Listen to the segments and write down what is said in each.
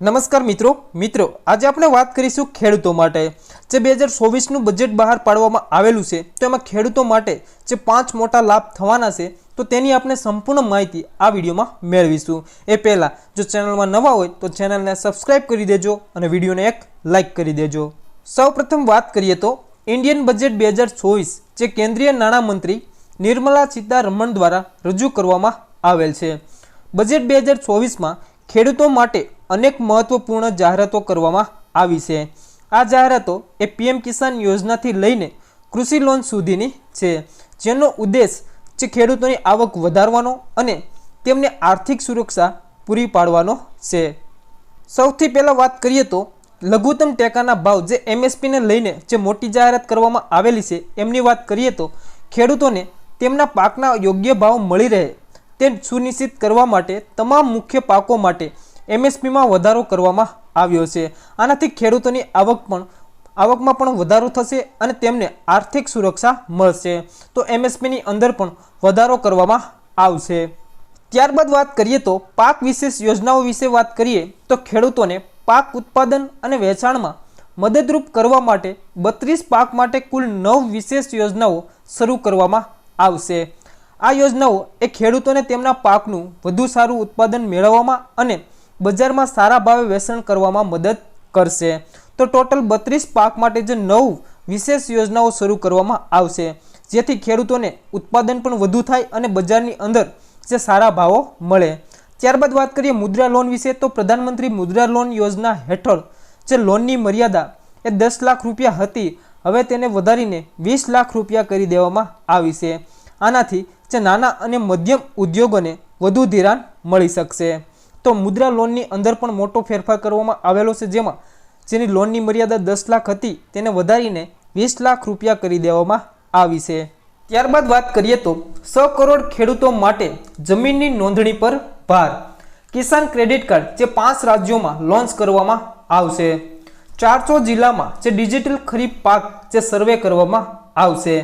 નમસ્કાર મિત્રો. મિત્રો, આજે આપણે વાત કરીશું ખેડૂતો માટે. જે બે હજાર ચોવીસનું બજેટ બહાર પાડવામાં આવેલું છે, તો એમાં ખેડૂતો માટે જે પાંચ મોટા લાભ થવાના છે, તો તેની આપણે સંપૂર્ણ માહિતી આ વિડીયોમાં મેળવીશું. એ પહેલાં, જો ચેનલમાં નવા હોય, તો ચેનલને સબસ્ક્રાઇબ કરી દેજો અને વિડીયોને એક લાઇક કરી દેજો. સૌપ્રથમ વાત કરીએ તો ઇન્ડિયન બજેટ બે હજાર ચોવીસ જે કેન્દ્રીય નાણામંત્રી નિર્મલા સીતારમણ દ્વારા રજૂ કરવામાં આવેલ છે. બજેટ બે હજાર ચોવીસમાં ખેડૂતો માટે અનેક મહત્વપૂર્ણ જાહેરાતો કરવામાં આવી છે. આ જાહેરાતો એ પીએમ કિસાન યોજનાથી લઈને કૃષિ લોન સુધીની છે. જેનો ઉદ્દેશ જે ખેડૂતોની આવક વધારવાનો અને તેમને આર્થિક સુરક્ષા પૂરી પાડવાનો છે. સૌથી પહેલાં વાત કરીએ તો લઘુત્તમ ટેકાના ભાવ જે એમએસપીને લઈને જે મોટી જાહેરાત કરવામાં આવેલી છે, એમની વાત કરીએ તો ખેડૂતોને તેમના પાકના યોગ્ય ભાવ મળી રહે તે સુનિશ્ચિત કરવા માટે તમામ મુખ્ય પાકો માટે એમએસપીમાં વધારો કરવામાં આવ્યો છે. આનાથી ખેડૂતોની આવક પણ, આવકમાં પણ વધારો થશે અને તેમને આર્થિક સુરક્ષા મળશે. તો એમએસપીની અંદર પણ વધારો કરવામાં આવશે. ત્યારબાદ વાત કરીએ તો પાક વિશેષ યોજનાઓ વિશે વાત કરીએ તો ખેડૂતોને પાક ઉત્પાદન અને વેચાણમાં મદદરૂપ કરવા માટે બત્રીસ પાક માટે કુલ નવ વિશેષ યોજનાઓ શરૂ કરવામાં આવશે. આ યોજનાઓ એ ખેડૂતોને તેમના પાકનું વધુ સારું ઉત્પાદન મેળવવામાં અને બજારમાં સારા ભાવે વેચાણ કરવામાં મદદ કરશે. તો ટોટલ બત્રીસ પાક માટે જે નવ વિશેષ યોજનાઓ શરૂ કરવામાં આવશે. જેથી ખેડૂતોને ઉત્પાદન પણ વધુ થાય અને બજારની અંદર જે સારા ભાવો મળે. ત્યારબાદ વાત કરીએ મુદ્રા લોન વિશે, તો પ્રધાનમંત્રી મુદ્રા લોન યોજના હેઠળ જે લોનની મર્યાદા એ દસ લાખ રૂપિયા હતી, હવે તેને વધારીને વીસ લાખ રૂપિયા કરી દેવામાં આવી છે. આનાથી જે નાના અને મધ્યમ ઉદ્યોગોને વધુ ધિરાણ મળી શકશે. તો મુદ્રા લોનની અંદર પણ મોટો ફેરફાર કરવામાં આવેલો છે, જેમાં જેની લોનની મર્યાદા દસ લાખ હતી, તેને વધારીને વીસ લાખ રૂપિયા કરી દેવામાં આવી છે. ત્યારબાદ વાત કરીએ તો સો કરોડ ખેડૂતો માટે જમીનની નોંધણી પર ભાર. કિસાન ક્રેડિટ કાર્ડ જે પાંચ રાજ્યોમાં લોન્ચ કરવામાં આવશે. ચારસો જિલ્લામાં જે ડિજિટલ ખરીફ પાક જે સર્વે કરવામાં આવશે.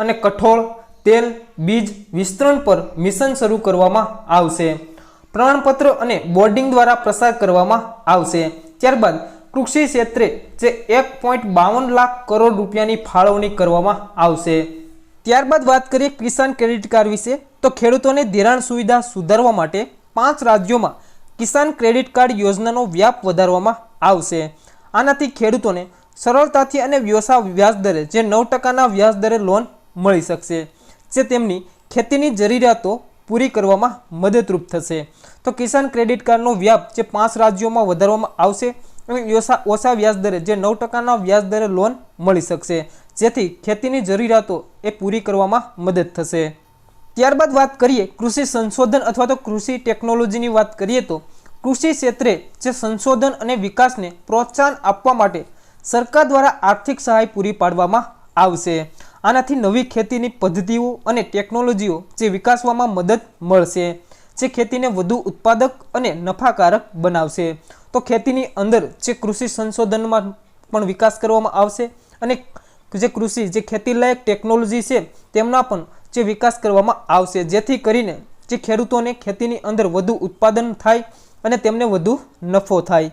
અને કઠોળ, તેલ, બીજ વિસ્તરણ પર મિશન શરૂ કરવામાં આવશે. પ્રમાણપત્ર અને બોર્ડિંગ દ્વારા પ્રસાર કરવામાં આવશે. ત્યારબાદ કૃષિ ક્ષેત્રે જે એક પોઈન્ટ બાવન લાખ કરોડ રૂપિયાની ફાળવણી કરવામાં આવશે. ત્યારબાદ વાત કરીએ કિસાન ક્રેડિટ કાર્ડ વિશે, તો ખેડૂતોને ધિરાણ સુવિધા સુધારવા માટે પાંચ રાજ્યોમાં કિસાન ક્રેડિટ કાર્ડ યોજનાનો વ્યાપ વધારવામાં આવશે. આનાથી ખેડૂતોને સરળતાથી અને વ્યવસાય વ્યાજદરે જે નવ ટકાના વ્યાજદરે લોન મળી શકશે. જે તેમની ખેતીની જરૂરિયાતો પૂરી કરવામાં મદદરૂપ થશે. તો કિસાન ક્રેડિટ કાર્ડનો વ્યાપ જે પાંચ રાજ્યોમાં વધારવામાં આવશે અને ઓછા વ્યાજદરે જે નવ ટકાના વ્યાજદરે લોન મળી શકશે. જેથી ખેતીની જરૂરિયાતો એ પૂરી કરવામાં મદદ થશે. ત્યારબાદ વાત કરીએ કૃષિ સંશોધન અથવા તો કૃષિ ટેકનોલોજીની વાત કરીએ તો કૃષિ ક્ષેત્રે જે સંશોધન અને વિકાસને પ્રોત્સાહન આપવા માટે સરકાર દ્વારા આર્થિક સહાય પૂરી પાડવામાં આવશે. આનાથી નવી ખેતીની પદ્ધતિઓ અને ટેકનોલોજીઓ જે વિકાસવામાં મદદ મળશે, જે ખેતીને વધુ ઉત્પાદક અને નફાકારક બનાવશે. તો ખેતીની અંદર જે કૃષિ સંશોધનમાં પણ વિકાસ કરવામાં આવશે અને જે કૃષિ, જે ખેતીલાયક ટેકનોલોજી છે તેમના પણ જે વિકાસ કરવામાં આવશે. જેથી કરીને જે ખેડૂતોને ખેતીની અંદર વધુ ઉત્પાદન થાય અને તેમને વધુ નફો થાય.